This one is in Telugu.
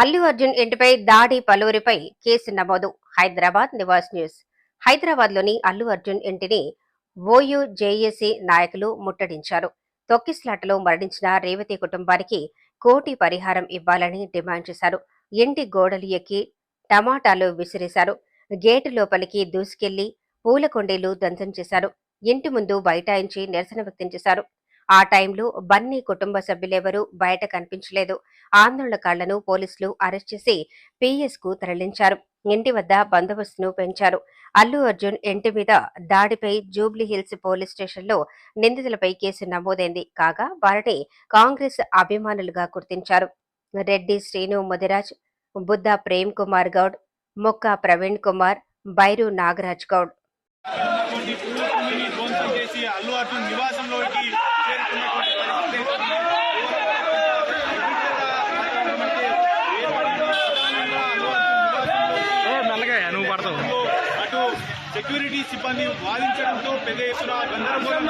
అల్లు అర్జున్ ఇంటిపై దాడి పలువురిపై కేసు నమోదు. హైదరాబాద్ నివాస్ న్యూస్. హైదరాబాద్లోని అల్లు అర్జున్ ఇంటిని ఓయూ జేఏసీ నాయకులు ముట్టడించారు. తొక్కిస్లాటలో మరణించిన రేవతి కుటుంబానికి కోటి పరిహారం ఇవ్వాలని డిమాండ్ చేశారు. ఇంటి గోడలు ఎక్కి టమాటాలు విసిరేశారు. గేటు లోపలికి దూసుకెళ్ళి పూల కొండీలు దంతం చేశారు. ఇంటి ముందు బైఠాయించి నిరసన వ్యక్తం చేశారు. ఆ టైంలో బన్నీ కుటుంబ సభ్యులెవరూ బయట కనిపించలేదు. ఆందోళనకారులను పోలీసులు అరెస్ట్ చేసి పిఎస్కు తరలించారు. ఇంటి వద్ద బందోబస్తును పెంచారు. అల్లు అర్జున్ ఇంటి మీద దాడిపై జూబ్లీ హిల్స్ పోలీస్ స్టేషన్లో నిందితులపై కేసు నమోదైంది. కాగా వారిని కాంగ్రెస్ అభిమానులుగా గుర్తించారు. రెడ్డి శ్రీను ముదిరాజ్ బుద్ధ ప్రేమ్ కుమార్ గౌడ్ మొక్క ప్రవీణ్ కుమార్ బైరు నాగరాజ్ గౌడ్. అల్లు అర్జున్ నివాసంలోకి చేరుకున్నటువంటి పరిస్థితి మెల్లగా నువ్వు పడతావు అటు సెక్యూరిటీ సిబ్బంది వాదించడంతో పెద్ద ఎత్తున గందరగోళం